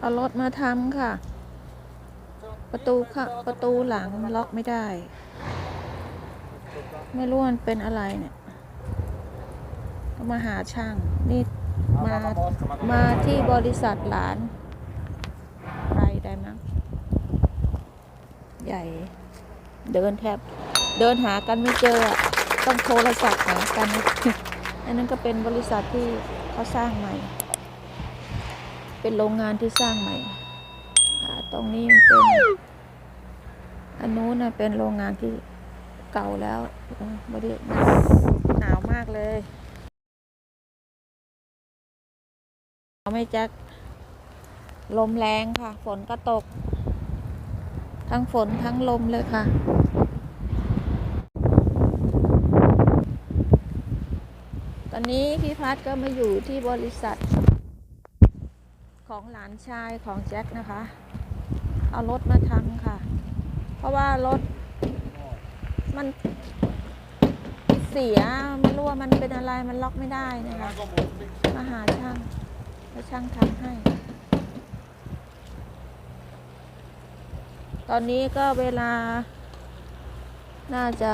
เอารถมาทำค่ะ ประตูค่ะประตูหลังล็อกไม่ได้ ไม่รู้มันเป็นอะไรเนี่ยก็มาหาช่างนี่มามาที่บริษัทหลานใครได้มั้งใหญ่ เดินแทบ เดินหากันไม่เจอ ต้องโทรศัพท์หากันอันนั้นก็เป็นบริษัทที่เขาสร้างใหม่ เป็นโรงงานที่สร้างใหม่ ตรงนี้มันเป็นอันนู้นนะเป็นโรงงานที่เก่าแล้วเออไม่ได้หนาวมากเลยหนาวไม่แจ็คลมแรงค่ะ ฝนก็ตก ทั้งฝนทั้งลมเลยค่ะตอนนี้พี่พัดก็มาอยู่ที่บริษัท ของหลานชายของแจ็คนะคะ เอารถมาทำค่ะ เพราะว่ารถมันเสียไม่รู้ว่ามันเป็นอะไรมันล็อกไม่ได้นะคะ มาหาช่างแล้วช่างทำให้ ตอนนี้ก็เวลา น่าจะ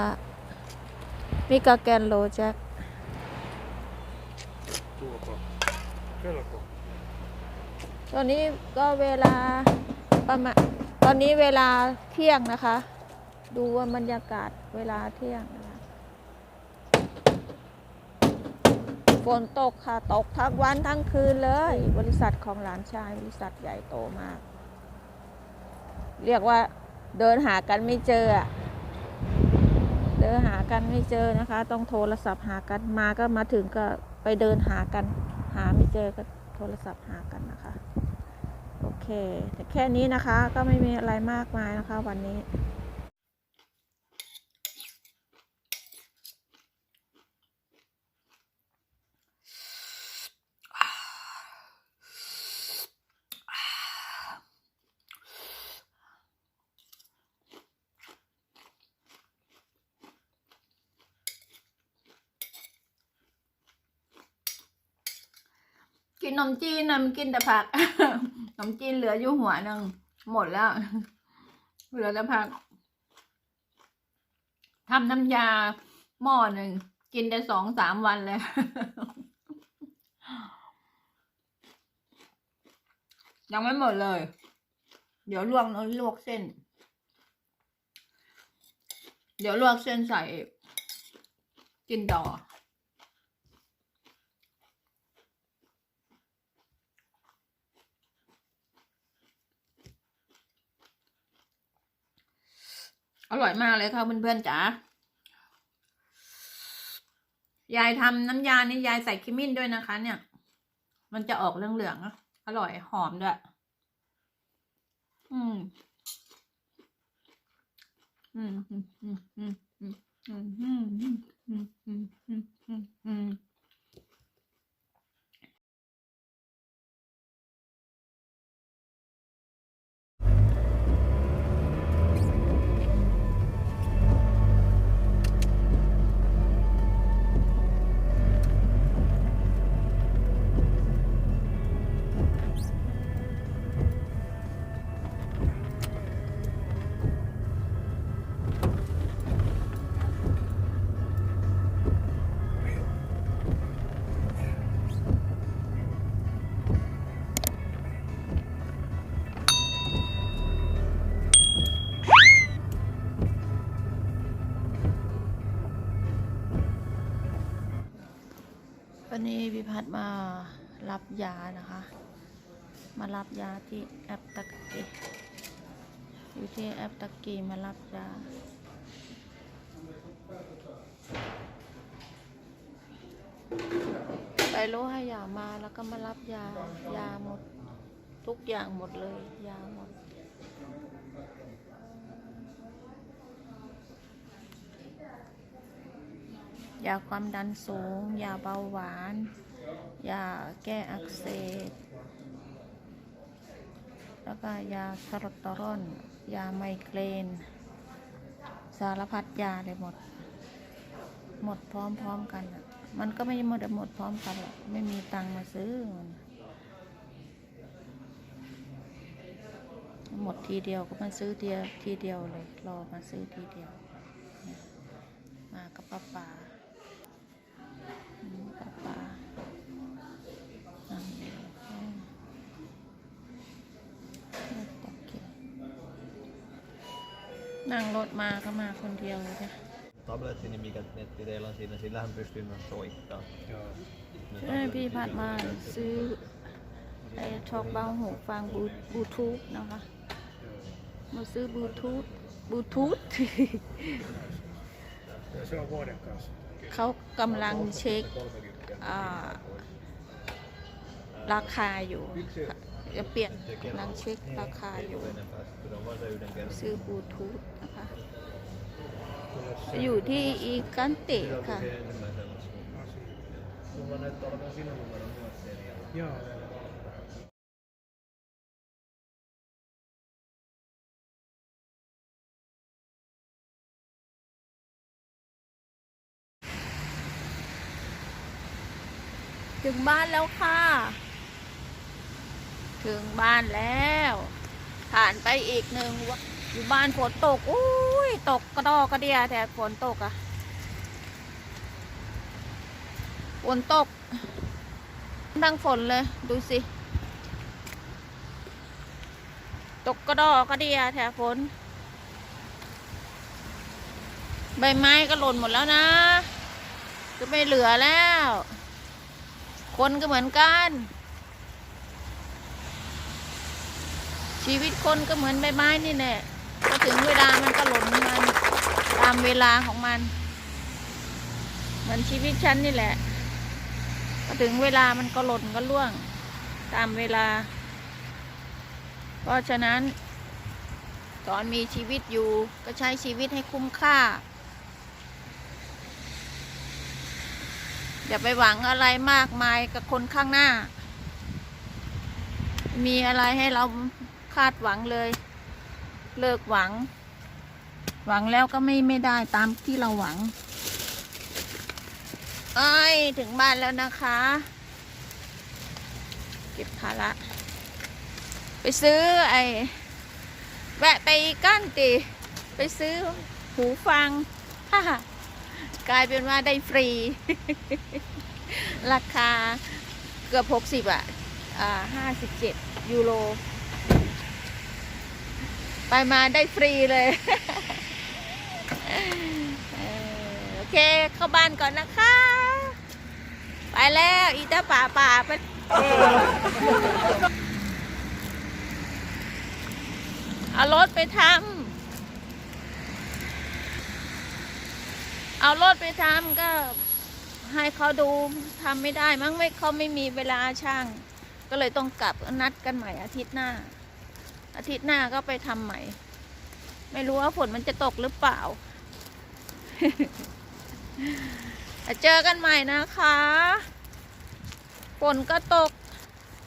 มิกาแกนโลแจ็ค อนนี้ก็เวลาประมาณตอนนี้เวลาเที่ยงนะคะ ดูว่าบรรยากาศเวลาเที่ยงนะคะฝนตกค่ะตกทั้งวันทั้งคืนเลย บริษัทของหลานชายบริษัทใหญ่โตมาก เรียกว่าเดินหากันไม่เจอเดินหากันไม่เจอนะคะ ต้องโทรศัพท์หากันมาก็มาถึงก็ไปเดินหากัน หาไม่เจอก็โทรศัพท์หากันนะคะ เคแต่แค่นี้นะคะก็ไม่มีอะไรมากมายนะคะ วันนี้กินนมจีนนะมันกินแต่ผัก นมจีนเหลืออยู่หัวหนึ่งหมดแล้ว เหลือแต่ผักทำน้ำยาหม้อหนึ่งกินได้สองสามวันเลยยังไม่หมดเลย เดี๋ยวลวกนลวกเส้น เดี๋ยวลวกเส้นใส่กกินต่อ อ ร่อยมากเลยค่ะเพื่อนๆจ๋ายายทำน้ำยานี่ยายใส่ขมิ้นด้วยนะคะ เนี่ย มันจะออกเหลืองๆอะอร่อยหอมด้วย อืม อืมอืมอืมอืมอืมอืมอืมอืมอืมอืม วันนี้พิพัฒน์มารับยานะคะ มารับยาที่แอปตะกีอยู่ที่แอปตะกีมารับยา ไปโลให้ยามาแล้วก็มารับยายาหมด ทุกอย่างหมดเลย ยาหมด ยาความดันสูง ยาเบาหวาน ยาแก้อักเสบ แล้วก็ยาสรตรอน ยาไมเกรน สารพัดยาเลยหมด หมดพร้อมๆกันอะมันก็ไม่หมดหมดพร้อมกันหรอกไม่มีตังค์มาซื้อมันหมดทีเดียวก็มาซื้อเดียวทีเดียวเลย รอมาซื้อทีเดียว มากับป้าป่า นั่งรถมาก็มาคนเดียวเลยจ้ะ tablettinimikät nettiteillä on siinä, sillähän pystyy myös soittamaan. Joo. Ne ใช่พี่พัดมาซื้อไอ้ช็อกเบาหูฟังบลูบลูทูธนะคะ Joo. มาซื้อบลูทูธบลูทูธ Ja se on vuoden kanssa. เขากำลังเช็คอ่า ราคาอยู่ จะเปลี่ยนกำลังเช็คราคาอยู่ ซื้อบลูทูธนะคะ อยู่ที่อีกันเตะค่ะ ถึงบ้านแล้วค่ะ ถึงบ้านแล้ว ผ่านไปอีกหนึ่งวันอยู่บ้านฝนตกอุ้ยตกกระดอกกระเดียแต่ฝนตกอะฝนตกดังฝนเลยดูสิ ตกกระดอกกระเดียแถฝน ใบไม้ก็หล่นหมดแล้วนะ ก็ไม่เหลือแล้ว คนก็เหมือนกัน ชีวิตคนก็เหมือนใบไม้นี่แหละพอถึงเวลามันก็หล่นมันตามเวลาของมัน เหมือนชีวิตฉันนี่แหละพอถึงเวลามันก็หล่นก็ล่วง ตามเวลา เพราะฉะนั้น ตอนมีชีวิตอยู่ก็ใช้ชีวิตให้คุ้มค่าอย่าไปหวังอะไรมากมายกับคนข้างหน้า มีอะไรให้เรา คาดหวังเลย เลิกหวัง หวังแล้วก็ไม่ไม่ได้ตามที่เราหวังเอ้ยถึงบ้านแล้วนะคะ เก็บภาระไปซื้อไอ้แวะไปกั้นติไปซื้อหูฟังฮ่ากลายเป็นว่าได้ฟรี ราคาเกือบหกสิบอะอ่าห้าสิบเจ็ดยูโร ไปมาได้ฟรีเลยโอเคเข้าบ้านก่อนนะคะ ไปแล้วอีตาป่าป่าไปเอารถไปทำเอารถไปทำก็ให้เขาดูทำไม่ได้มั้งไม่เขาไม่มีเวลาช่าง ก็เลยต้องกลับนัดกันใหม่อาทิตย์หน้า อาทิตย์หน้าก็ไปทำใหม่ ไม่รู้ว่าฝนมันจะตกหรือเปล่า เจอกันใหม่นะคะฝนก็ตก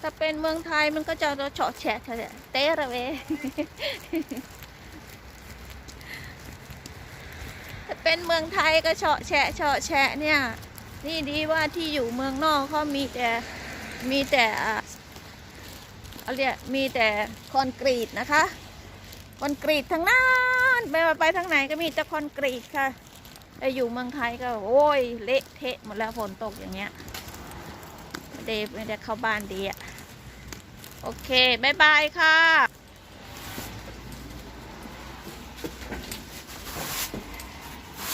ถ้าเป็นเมืองไทยมันก็จะเฉาะแฉะเตะระเวถ้าเป็นเมืองไทยก็เฉาะแฉะเฉาะแฉะเนี่ย นี่ดีว่าที่อยู่เมืองนอกเขามีแต่มีแต่ เขาเรียกมีแต่คอนกรีตนะคะคอนกรีตทั้งนั้นไปไปทางไหนก็มีแต่คอนกรีตค่ะแต่อยู่เมืองไทยก็โอ้ยเละเทะหมดแล้วฝนตกอย่างเงี้ยไม่ได้ไม่ได้เข้าบ้านดีอะโอเคบายบายค่ะ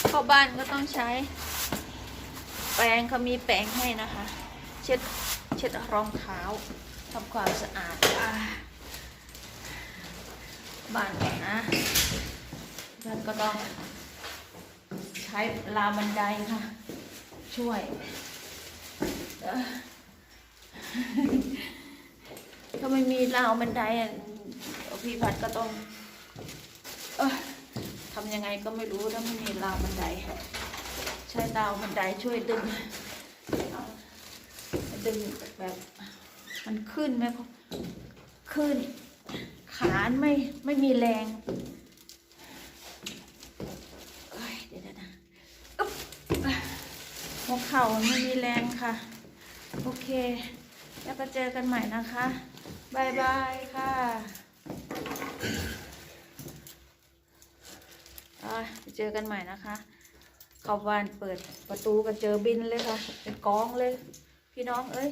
เข้าบ้านก็ต้องใช้ แปรงเขามีแปรงให้นะคะ เช็ดเช็ดรองเท้า ทำความสะอาดอบ้านก่อนนะบ้านก็ต้องใช้ราบันไดค่ะ ช่วยถ้าไม่มีราวบันไดอะพี่พัดก็ต้องอทำยังไงก็ไม่รู้ถ้าไม่มีราวบันได ใช้ราวบันไดช่วยดึงดึงแบบ มันขึ้นไหมพ่อขึ้น ขาไม่ไม่มีแรงเดี๋ยวนะอุ๊บหัวเข่าไม่มีแรงค่ะ โอเค แล้วก็เจอกันใหม่นะคะบายบายค่ะเจอกันใหม่นะคะเขาวานเปิดประตูกันเจอบินเลยค่ะ เป็นกองเลย พี่น้องเอ้ย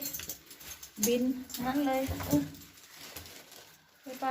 บินนั้นเลยไปไป